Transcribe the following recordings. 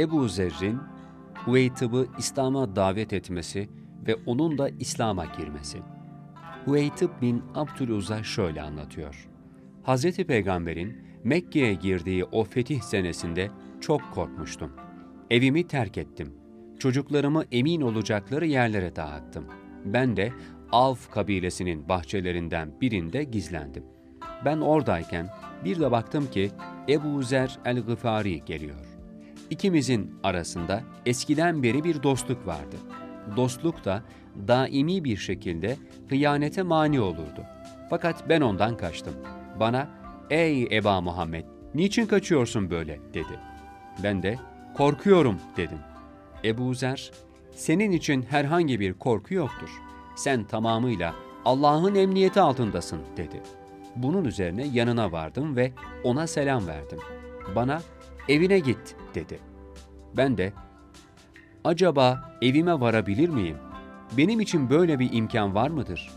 Ebu Zer'in Hüveytib'i İslam'a davet etmesi ve onun da İslam'a girmesi. Hüveytib bin Abdüluzza şöyle anlatıyor. Hazreti Peygamber'in Mekke'ye girdiği o fetih senesinde çok korkmuştum. Evimi terk ettim. Çocuklarımı emin olacakları yerlere dağıttım. Ben de Avf kabilesinin bahçelerinden birinde gizlendim. Ben oradayken bir de baktım ki Ebu Zer el-Gıfari geliyor. İkimizin arasında eskiden beri bir dostluk vardı. Dostluk da daimi bir şekilde hıyanete mani olurdu. Fakat ben ondan kaçtım. Bana, ''Ey Eba Muhammed, niçin kaçıyorsun böyle?'' dedi. Ben de, ''Korkuyorum.'' dedim. Ebu Zer, ''Senin için herhangi bir korku yoktur. Sen tamamıyla Allah'ın emniyeti altındasın.'' dedi. Bunun üzerine yanına vardım ve ona selam verdim. Bana, ''Evine git.'' dedi. Ben de, ''Acaba evime varabilir miyim? Benim için böyle bir imkan var mıdır?''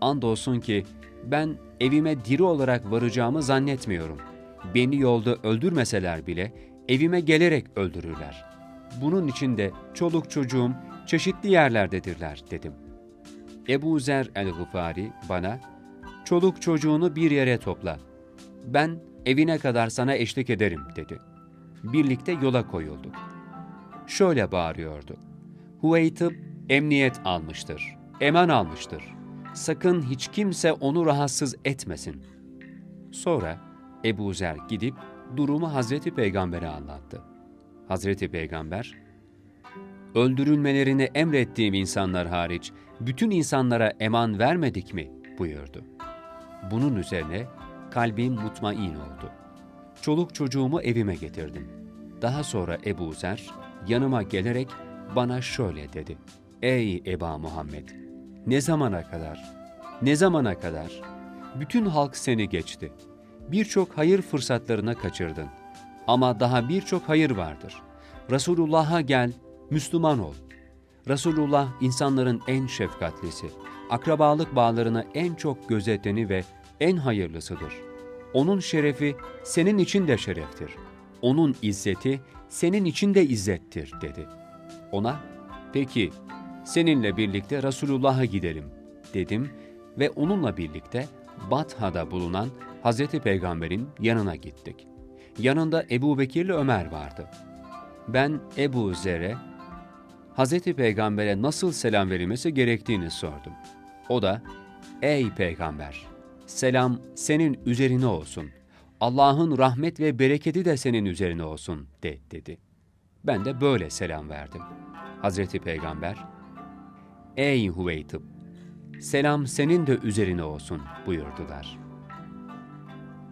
Andolsun ki ben evime diri olarak varacağımı zannetmiyorum. Beni yolda öldürmeseler bile evime gelerek öldürürler. Bunun için de çoluk çocuğum çeşitli yerlerdedirler dedim. Ebu Zer el-Gıfari bana, çoluk çocuğunu bir yere topla. Ben evine kadar sana eşlik ederim dedi. Birlikte yola koyulduk. Şöyle bağırıyordu. Hüveytib emniyet almıştır, eman almıştır. Sakın hiç kimse onu rahatsız etmesin. Sonra Ebu Zer gidip durumu Hazreti Peygamber'e anlattı. Hazreti Peygamber, öldürülmelerini emrettiğim insanlar hariç bütün insanlara eman vermedik mi buyurdu. Bunun üzerine kalbim mutmain oldu. Çoluk çocuğumu evime getirdim. Daha sonra Ebu Zer yanıma gelerek bana şöyle dedi. Ey Eba Muhammed! Ne zamana kadar? Ne zamana kadar? Bütün halk seni geçti. Birçok hayır fırsatlarına kaçırdın. Ama daha birçok hayır vardır. Resulullah'a gel, Müslüman ol. Resulullah insanların en şefkatlisi, akrabalık bağlarını en çok gözeteni ve en hayırlısıdır. Onun şerefi senin için de şereftir. Onun izzeti senin için de izzettir dedi. Ona, peki seninle birlikte Resulullah'a gidelim dedim ve onunla birlikte Batha'da bulunan Hazreti Peygamber'in yanına gittik. Yanında Ebu Bekir'le Ömer vardı. Ben Ebu Zer'e Hazreti Peygamber'e nasıl selam verilmesi gerektiğini sordum. O da, ''Ey Peygamber, selam senin üzerine olsun. Allah'ın rahmet ve bereketi de senin üzerine olsun.'' de dedi. Ben de böyle selam verdim. Hazreti Peygamber, ''Ey Hüveytib, selam senin de üzerine olsun.'' buyurdular.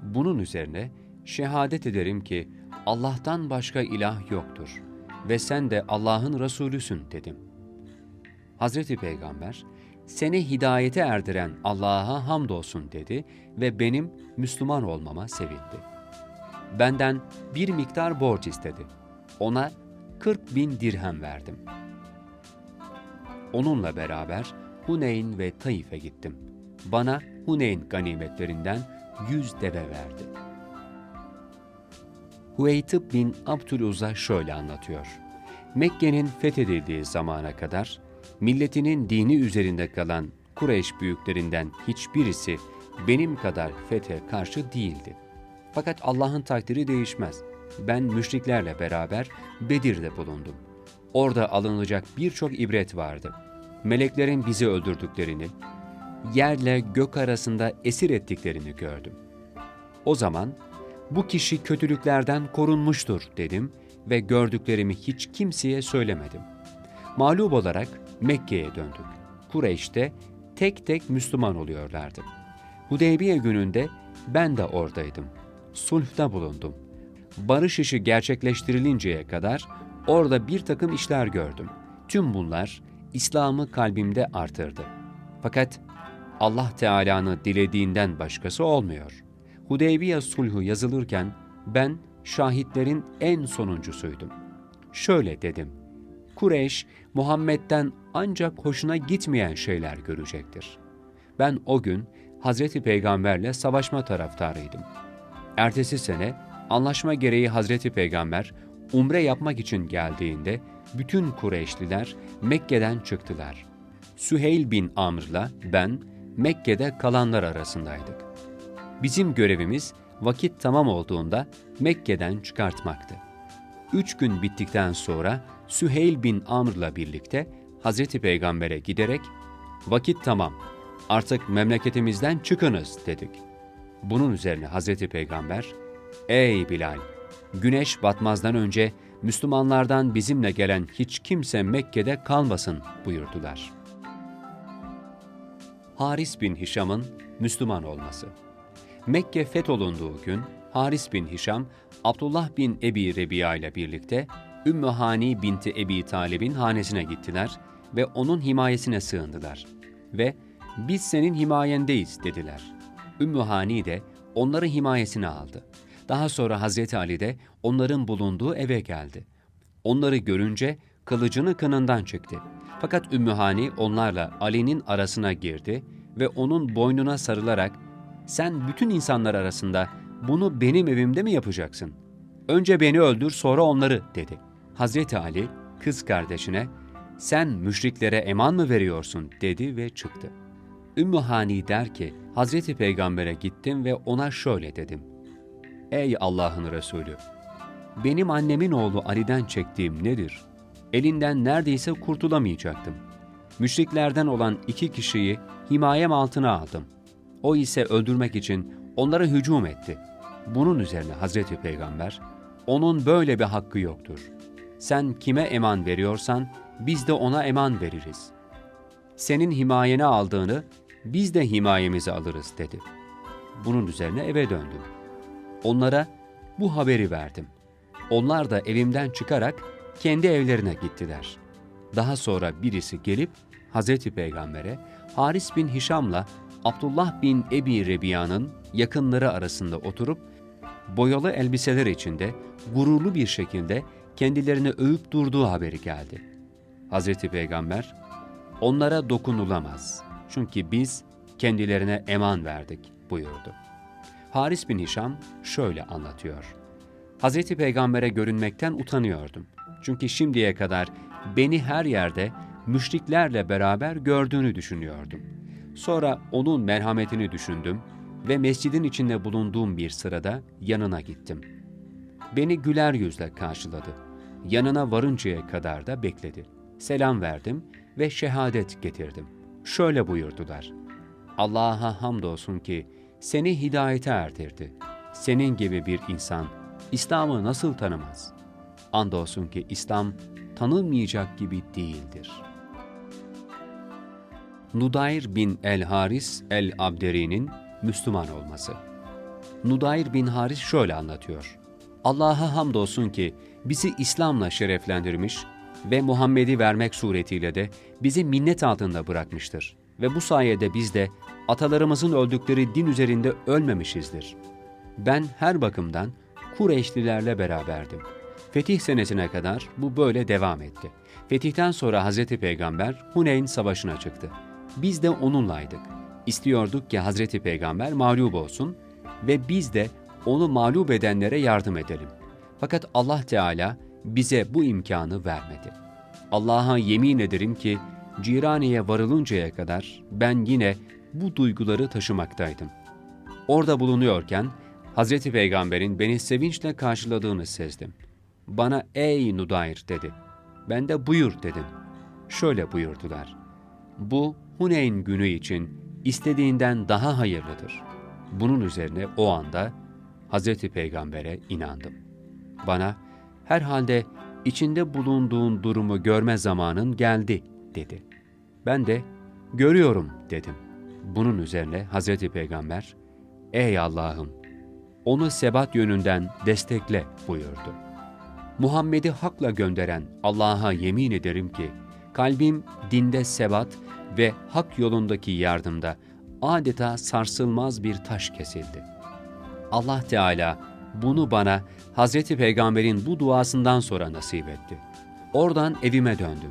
Bunun üzerine şehadet ederim ki Allah'tan başka ilah yoktur ve sen de Allah'ın Resulüsün dedim. Hazreti Peygamber, seni hidayete erdiren Allah'a hamdolsun dedi ve benim Müslüman olmama sevindi. Benden bir miktar borç istedi. Ona 40 bin dirhem verdim. Onunla beraber Huneyn ve Taif'e gittim. Bana Huneyn ganimetlerinden yüz deve verdi. Hüveytib bin Abdüluzza şöyle anlatıyor. Mekke'nin fethedildiği zamana kadar milletinin dini üzerinde kalan Kureyş büyüklerinden hiçbirisi benim kadar fethe karşı değildi. Fakat Allah'ın takdiri değişmez. Ben müşriklerle beraber Bedir'de bulundum. Orada alınacak birçok ibret vardı. Meleklerin bizi öldürdüklerini, yerle gök arasında esir ettiklerini gördüm. O zaman bu kişi kötülüklerden korunmuştur dedim ve gördüklerimi hiç kimseye söylemedim. Mağlup olarak Mekke'ye döndük. Kureyş'te tek tek Müslüman oluyorlardı. Hudeybiye gününde ben de oradaydım. Sulh'ta bulundum. Barış işi gerçekleştirilinceye kadar orada bir takım işler gördüm. Tüm bunlar İslam'ı kalbimde artırdı. Fakat Allah Teala'nı dilediğinden başkası olmuyor. Hudeybiye sulhu yazılırken ben şahitlerin en sonuncusuydum. Şöyle dedim, Kureyş, Muhammed'den ancak hoşuna gitmeyen şeyler görecektir. Ben o gün Hazreti Peygamberle savaşma taraftarıydım. Ertesi sene anlaşma gereği Hazreti Peygamber umre yapmak için geldiğinde bütün Kureyşliler Mekke'den çıktılar. Süheyl bin Amr'la ben Mekke'de kalanlar arasındaydık. Bizim görevimiz vakit tamam olduğunda Mekke'den çıkartmaktı. Üç gün bittikten sonra Süheyl bin Amr'la birlikte Hazreti Peygamber'e giderek vakit tamam artık memleketimizden çıkınız dedik. Bunun üzerine Hazreti Peygamber, ey Bilal, güneş batmazdan önce Müslümanlardan bizimle gelen hiç kimse Mekke'de kalmasın buyurdular. Haris bin Hişam'ın Müslüman olması Mekke fetholunduğu gün Haris bin Hişam, Abdullah bin Ebi Rebiya ile birlikte Ümmü Hani binti Ebi Talib'in hanesine gittiler ve onun himayesine sığındılar. Ve biz senin himayendeyiz dediler. Ümmü Hani de onları himayesine aldı. Daha sonra Hazreti Ali de onların bulunduğu eve geldi. Onları görünce kılıcını kınından çekti. Fakat Ümmü Hani onlarla Ali'nin arasına girdi ve onun boynuna sarılarak sen bütün insanlar arasında bunu benim evimde mi yapacaksın? Önce beni öldür sonra onları dedi. Hazreti Ali kız kardeşine sen müşriklere eman mı veriyorsun dedi ve çıktı. Ümmü Hani der ki Hazreti Peygamber'e gittim ve ona şöyle dedim. Ey Allah'ın Resulü! Benim annemin oğlu Ali'den çektiğim nedir? Elinden neredeyse kurtulamayacaktım. Müşriklerden olan iki kişiyi himayem altına aldım. O ise öldürmek için onlara hücum etti. Bunun üzerine Hazreti Peygamber, onun böyle bir hakkı yoktur. Sen kime eman veriyorsan biz de ona eman veririz. Senin himayene aldığını biz de himayemize alırız dedi. Bunun üzerine eve döndüm. Onlara bu haberi verdim. Onlar da evimden çıkarak kendi evlerine gittiler. Daha sonra birisi gelip Hazreti Peygamber'e Haris bin Hişam'la Abdullah bin Ebi Rebiya'nın yakınları arasında oturup boyalı elbiseler içinde gururlu bir şekilde kendilerini övüp durduğu haberi geldi. Hazreti Peygamber, onlara dokunulamaz çünkü biz kendilerine eman verdik buyurdu. Haris bin Hişam şöyle anlatıyor. Hazreti Peygamber'e görünmekten utanıyordum. Çünkü şimdiye kadar beni her yerde müşriklerle beraber gördüğünü düşünüyordum. Sonra onun merhametini düşündüm ve mescidin içinde bulunduğum bir sırada yanına gittim. Beni güler yüzle karşıladı. Yanına varıncaya kadar da bekledi. Selam verdim ve şehadet getirdim. Şöyle buyurdular. Allah'a hamdolsun ki seni hidayete erdirdi. Senin gibi bir insan İslam'ı nasıl tanımaz? Andolsun ki İslam tanınmayacak gibi değildir. Nudayr bin el-Haris el-Abderi'nin Müslüman olması. Nudayr bin Haris şöyle anlatıyor. Allah'a hamdolsun ki bizi İslam'la şereflendirmiş ve Muhammed'i vermek suretiyle de bizi minnet altında bırakmıştır. Ve bu sayede biz de atalarımızın öldükleri din üzerinde ölmemişizdir. Ben her bakımdan Kureyşlilerle beraberdim. Fetih senesine kadar bu böyle devam etti. Fetihten sonra Hazreti Peygamber Huneyn Savaşı'na çıktı. Biz de onunlaydık. İstiyorduk ki Hazreti Peygamber mağlup olsun ve biz de onu mağlup edenlere yardım edelim. Fakat Allah Teala bize bu imkanı vermedi. Allah'a yemin ederim ki Cirani'ye varılıncaya kadar ben yine bu duyguları taşımaktaydım. Orada bulunuyorken Hazreti Peygamber'in beni sevinçle karşıladığını sezdim. Bana ey Nudayr dedi. Ben de buyur dedim. Şöyle buyurdular. Bu Huneyn günü için istediğinden daha hayırlıdır. Bunun üzerine o anda Hazreti Peygamber'e inandım. Bana herhalde içinde bulunduğun durumu görme zamanın geldi dedi. Ben de görüyorum dedim. Bunun üzerine Hazreti Peygamber, ey Allah'ım onu sebat yönünden destekle buyurdu. Muhammed'i hakla gönderen Allah'a yemin ederim ki, kalbim dinde sebat ve hak yolundaki yardımda adeta sarsılmaz bir taş kesildi. Allah Teala bunu bana Hazreti Peygamber'in bu duasından sonra nasip etti. Oradan evime döndüm.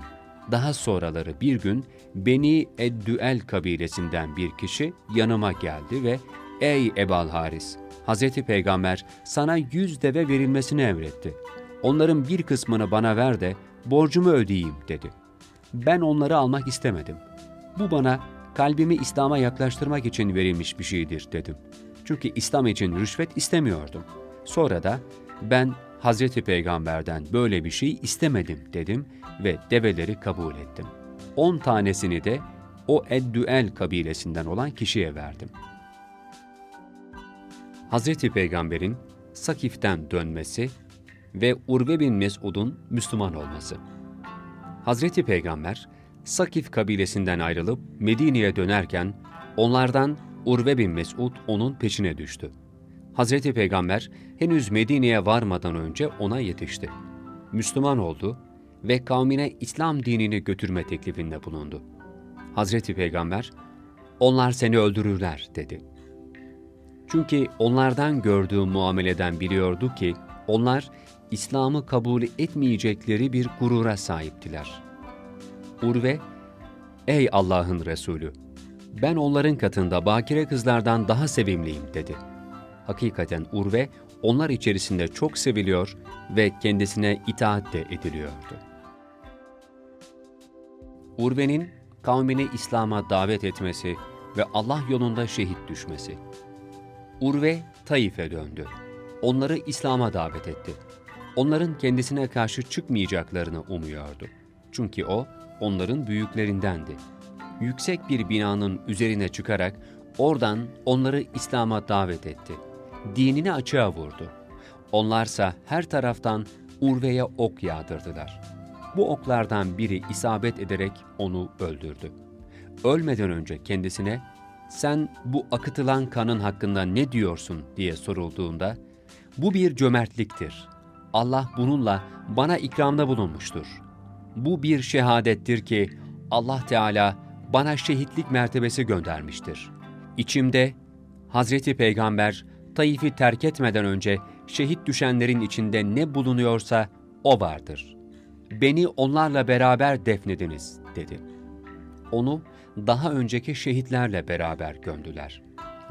Daha sonraları bir gün Beni Eddüel kabilesinden bir kişi yanıma geldi ve ''Ey Ebal Haris, Hazreti Peygamber sana yüz deve verilmesini emretti. Onların bir kısmını bana ver de borcumu ödeyeyim dedi. Ben onları almak istemedim. Bu bana kalbimi İslam'a yaklaştırmak için verilmiş bir şeydir dedim. Çünkü İslam için rüşvet istemiyordum. Sonra da ben Hazreti Peygamber'den böyle bir şey istemedim dedim ve develeri kabul ettim. On tanesini de o Eddüel kabilesinden olan kişiye verdim. Hazreti Peygamber'in Sakif'ten dönmesi ve Urve bin Mesud'un Müslüman olması. Hazreti Peygamber, Sakif kabilesinden ayrılıp Medine'ye dönerken onlardan Urve bin Mesud onun peşine düştü. Hazreti Peygamber henüz Medine'ye varmadan önce ona yetişti. Müslüman oldu ve kavmine İslam dinini götürme teklifinde bulundu. Hazreti Peygamber, onlar seni öldürürler dedi. Çünkü onlardan gördüğü muameleden biliyordu ki onlar İslam'ı kabul etmeyecekleri bir gurura sahiptiler. Urve, ''Ey Allah'ın Resulü, ben onların katında bakire kızlardan daha sevimliyim.'' dedi. Hakikaten Urve, onlar içerisinde çok seviliyor ve kendisine itaat de ediliyordu. Urve'nin kavmini İslam'a davet etmesi ve Allah yolunda şehit düşmesi. Urve Taif'e döndü. Onları İslam'a davet etti. Onların kendisine karşı çıkmayacaklarını umuyordu. Çünkü o onların büyüklerindendi. Yüksek bir binanın üzerine çıkarak oradan onları İslam'a davet etti. Dinini açığa vurdu. Onlarsa her taraftan Urve'ye ok yağdırdılar. Bu oklardan biri isabet ederek onu öldürdü. Ölmeden önce kendisine sen bu akıtılan kanın hakkında ne diyorsun diye sorulduğunda bu bir cömertliktir. Allah bununla bana ikramda bulunmuştur. Bu bir şehadettir ki Allah Teala bana şehitlik mertebesi göndermiştir. İçimde Hazreti Peygamber Taif'i terk etmeden önce şehit düşenlerin içinde ne bulunuyorsa o vardır. Beni onlarla beraber defnediniz dedi. Onu daha önceki şehitlerle beraber gömdüler.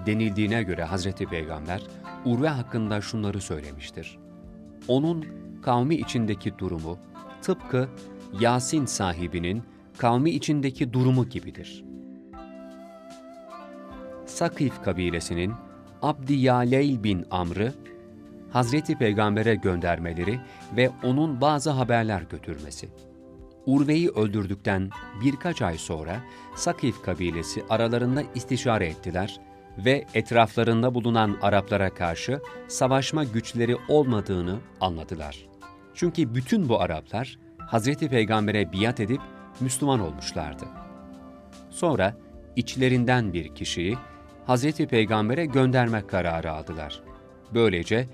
Denildiğine göre Hazreti Peygamber Urve hakkında şunları söylemiştir. Onun kavmi içindeki durumu tıpkı Yasin sahibinin kavmi içindeki durumu gibidir. Sakif kabilesinin Abdiyaleyl bin Amr'ı Hazreti Peygamber'e göndermeleri ve onun bazı haberler götürmesi. Urve'yi öldürdükten birkaç ay sonra Sakif kabilesi aralarında istişare ettiler ve etraflarında bulunan Araplara karşı savaşma güçleri olmadığını anladılar. Çünkü bütün bu Araplar Hazreti Peygamber'e biat edip Müslüman olmuşlardı. Sonra içlerinden bir kişiyi Hazreti Peygamber'e göndermek kararı aldılar. Böylece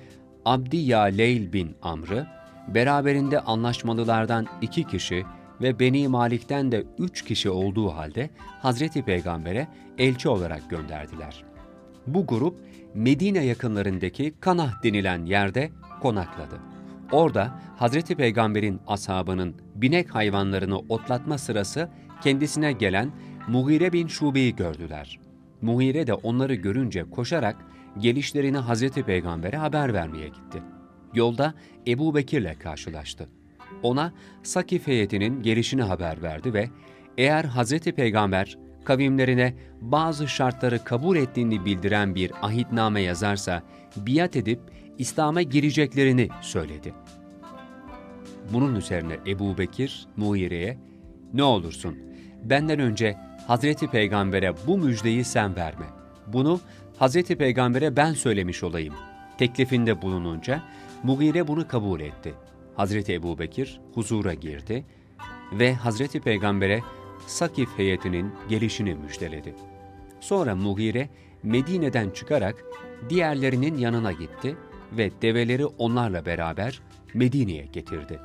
Abdiya Leyl bin Amr'ı beraberinde anlaşmalılardan iki kişi ve Beni Malik'ten de üç kişi olduğu halde Hazreti Peygamber'e elçi olarak gönderdiler. Bu grup Medine yakınlarındaki Kanah denilen yerde konakladı. Orada Hazreti Peygamber'in ashabının binek hayvanlarını otlatma sırası kendisine gelen Mughire bin Şube'yi gördüler. Mughire de onları görünce koşarak gelişlerini Hazreti Peygamber'e haber vermeye gitti. Yolda Ebu Bekir'le karşılaştı. Ona Sakif heyetinin gelişini haber verdi ve eğer Hazreti Peygamber kavimlerine bazı şartları kabul ettiğini bildiren bir ahitname yazarsa biat edip İslam'a gireceklerini söyledi. Bunun üzerine Ebu Bekir Muire'ye ne olursun benden önce Hazreti Peygamber'e bu müjdeyi sen verme. Bunu Hazreti Peygamber'e ben söylemiş olayım. Teklifinde bulununca Mugire bunu kabul etti. Hazreti Ebu Bekir huzura girdi ve Hazreti Peygamber'e Sakif heyetinin gelişini müjdeledi. Sonra Mugire Medine'den çıkarak diğerlerinin yanına gitti ve develeri onlarla beraber Medine'ye getirdi.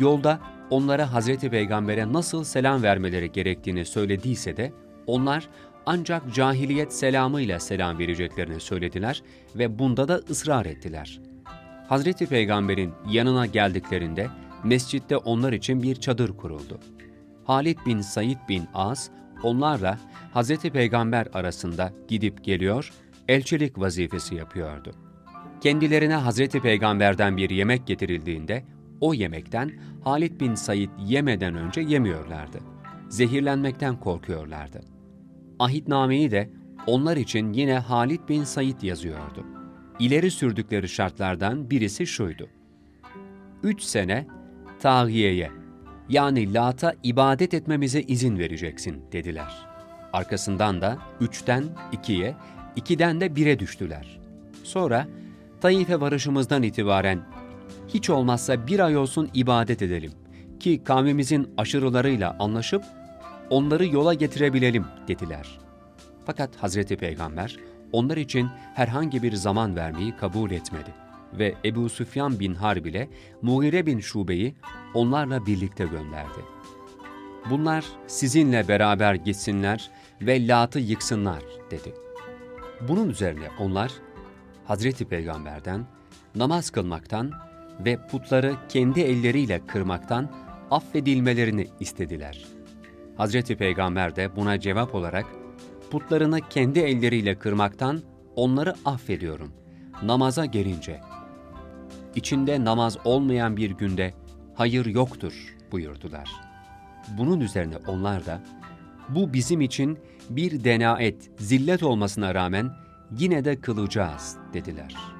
Yolda onlara Hazreti Peygamber'e nasıl selam vermeleri gerektiğini söylediyse de onlar ancak cahiliyet selamıyla selam vereceklerini söylediler ve bunda da ısrar ettiler. Hazreti Peygamber'in yanına geldiklerinde mescitte onlar için bir çadır kuruldu. Halid bin Said bin As onlarla Hazreti Peygamber arasında gidip geliyor, elçilik vazifesi yapıyordu. Kendilerine Hazreti Peygamber'den bir yemek getirildiğinde o yemekten Halid bin Said yemeden önce yemiyorlardı. Zehirlenmekten korkuyorlardı. Ahitnameyi de onlar için yine Halid bin Said yazıyordu. İleri sürdükleri şartlardan birisi şuydu. Üç sene tahiyeye yani Lat'a ibadet etmemize izin vereceksin dediler. Arkasından da üçten ikiye, ikiden de bire düştüler. Sonra Taif'e varışımızdan itibaren hiç olmazsa bir ay olsun ibadet edelim ki kavmimizin aşırılarıyla anlaşıp onları yola getirebilelim dediler. Fakat Hazreti Peygamber onlar için herhangi bir zaman vermeyi kabul etmedi ve Ebu Süfyan bin Harb ile Mughire bin Şube'yi onlarla birlikte gönderdi. Bunlar sizinle beraber gitsinler ve Lat'ı yıksınlar dedi. Bunun üzerine onlar Hazreti Peygamber'den namaz kılmaktan ve putları kendi elleriyle kırmaktan affedilmelerini istediler. Hazreti Peygamber de buna cevap olarak putlarını kendi elleriyle kırmaktan onları affediyorum. Namaza gelince içinde namaz olmayan bir günde hayır yoktur buyurdular. Bunun üzerine onlar da bu bizim için bir denaet, zillet olmasına rağmen yine de kılacağız dediler.''